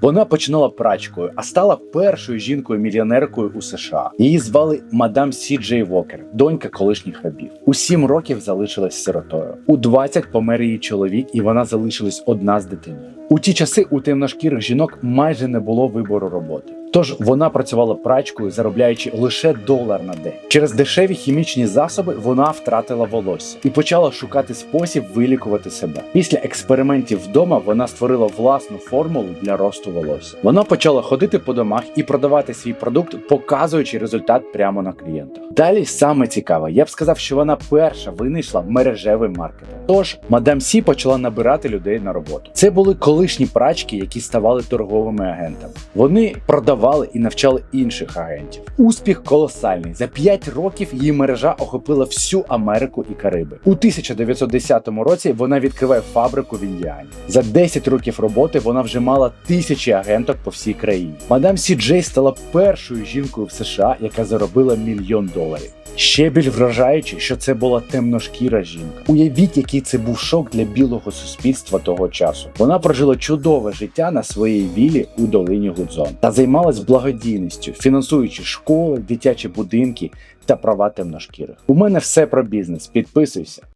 Вона починала прачкою, а стала першою жінкою-мільйонеркою у США. Її звали мадам Сі Джей Вокер, донька колишніх рабів. У сім років залишилась сиротою. У 20 помер її чоловік, і вона залишилась одна з дитиною. У ті часи у темношкірих жінок майже не було вибору роботи. Тож вона працювала прачкою, заробляючи лише долар на день. Через дешеві хімічні засоби вона втратила волосся і почала шукати спосіб вилікувати себе. Після експериментів вдома вона створила власну формулу для росту волосся. Вона почала ходити по домах і продавати свій продукт, показуючи результат прямо на клієнтах. Далі саме цікаве, я б сказав, що вона перша винайшла мережевий маркетинг. Тож мадам Сі почала набирати людей на роботу. Це були колишні прачки, які ставали торговими агентами. Вони продавали і навчали інших агентів. Успіх колосальний. За 5 років її мережа охопила всю Америку і Кариби. У 1910 році вона відкриває фабрику в Індіані. За 10 років роботи вона вже мала тисячі агенток по всій країні. Мадам Сі Джей стала першою жінкою в США, яка заробила мільйон доларів. Ще більш вражаюче, що це була темношкіра жінка. Уявіть, який це був шок для білого суспільства того часу. Вона прожила чудове життя на своїй вілі у долині Гудзон та займалась благодійністю, фінансуючи школи, дитячі будинки та права темношкірих. У мене все про бізнес. Підписуйся.